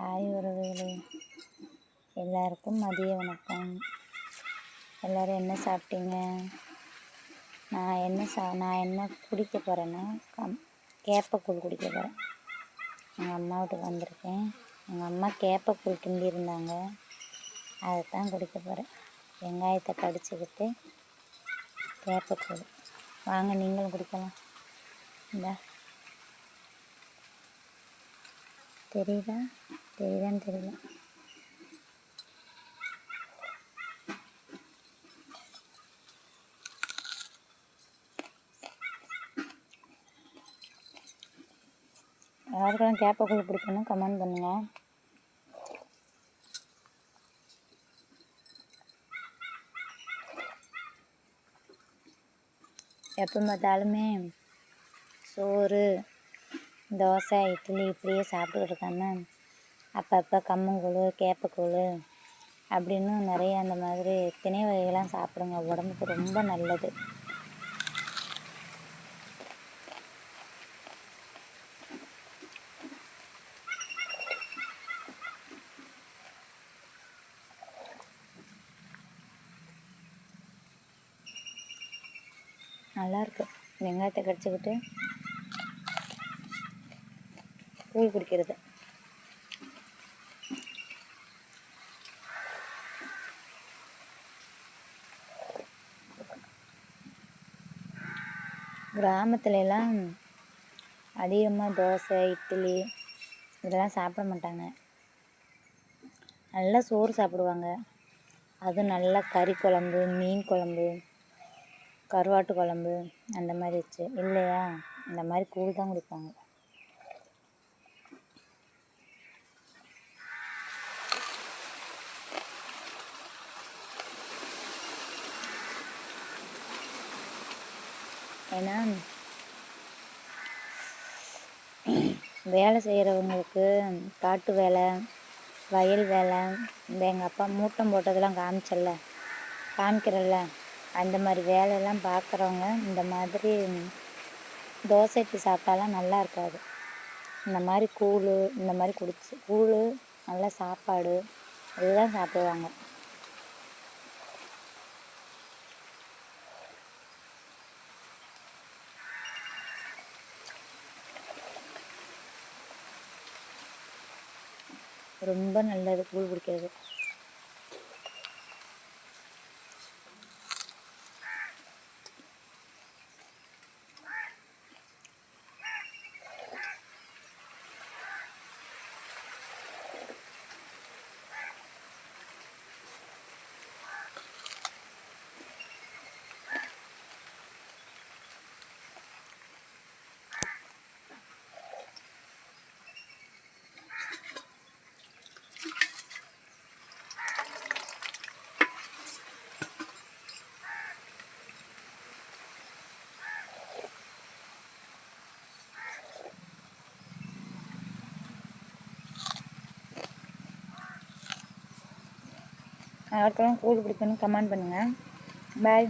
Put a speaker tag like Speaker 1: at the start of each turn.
Speaker 1: Hi உறவுகளே. எல்லாருக்கும் மதிய வணக்கம். எல்லோரும் என்ன சாப்பிட்டீங்க? நான் என்ன சா நான் என்ன குடிக்க போகிறேன்னா கம் கேப்பக்கூழ் குடிக்க போகிறேன் எங்கள் அம்மா வீட்டுக்கு வந்திருக்கேன். எங்கள் அம்மா கேப்பக்கூழ் கிண்டியிருந்தாங்க. அதை தான் குடிக்க போகிறேன் வெங்காயத்தை கடிச்சிக்கிட்டு கேப்பக்கூழ். வாங்க நீங்களும் குடிக்கலாம். இந்தா. தெரியுதா? தெரியுதான்னு தெரியல. யாருக்கெல்லாம் கேப்பக்கூழ் பிடிக்கணும் கமெண்ட் பண்ணுங்கள் எப்போ பார்த்தாலுமே சோறு தோசை இட்லி இப்படியே சாப்பிட்டுக்கிட்டு இருக்காங்க அப்பப்போ கம்மங்கூழ் கேப்பக்கூழ் அப்படின்னு நிறைய அந்த மாதிரி திணை வகைகள்லாம் சாப்பிடுங்க. உடம்புக்கு ரொம்ப நல்லது. நல்லாயிருக்கு வெங்காயத்தை கடிச்சிக்கிட்டு கூழ் குடிக்கிறது. கிராமத்துல எல்லாம் அதிகமாக தோசை இட்லி இதெல்லாம் சாப்பிட மாட்டாங்க. நல்லா சோறு சாப்பிடுவாங்க. அதுவும் நல்லா கறி குழம்பு மீன் குழம்பு கருவாட்டு குழம்பு அந்த மாதிரி வச்சு இல்லையா? இந்த மாதிரி கூழ் தான் குடிப்பாங்க. ஏன்னா வேலை செய்கிறவங்களுக்கு காட்டு வேலை வயல் வேலை இந்த எங்கள் அப்பா மூட்டம் போட்டதெல்லாம் காமிச்சல காமிக்கிறல்ல. அந்த மாதிரி வேலையெல்லாம் பார்க்குறவங்க இந்த மாதிரி தோசை சாப்பிட்டாலாம் நல்லா இருக்காது. இந்த மாதிரி கூழ் இந்த மாதிரி குடிச்சு கூழ் நல்ல சாப்பாடு இதுதான் சாப்பிடுவாங்க. ரொம்ப நல்லது கூழ் குடிக்கிறது. யாருக்கெல்லாம் கூழ் பிடிக்குன்னு கமெண்ட் பண்ணுங்கள் பாய்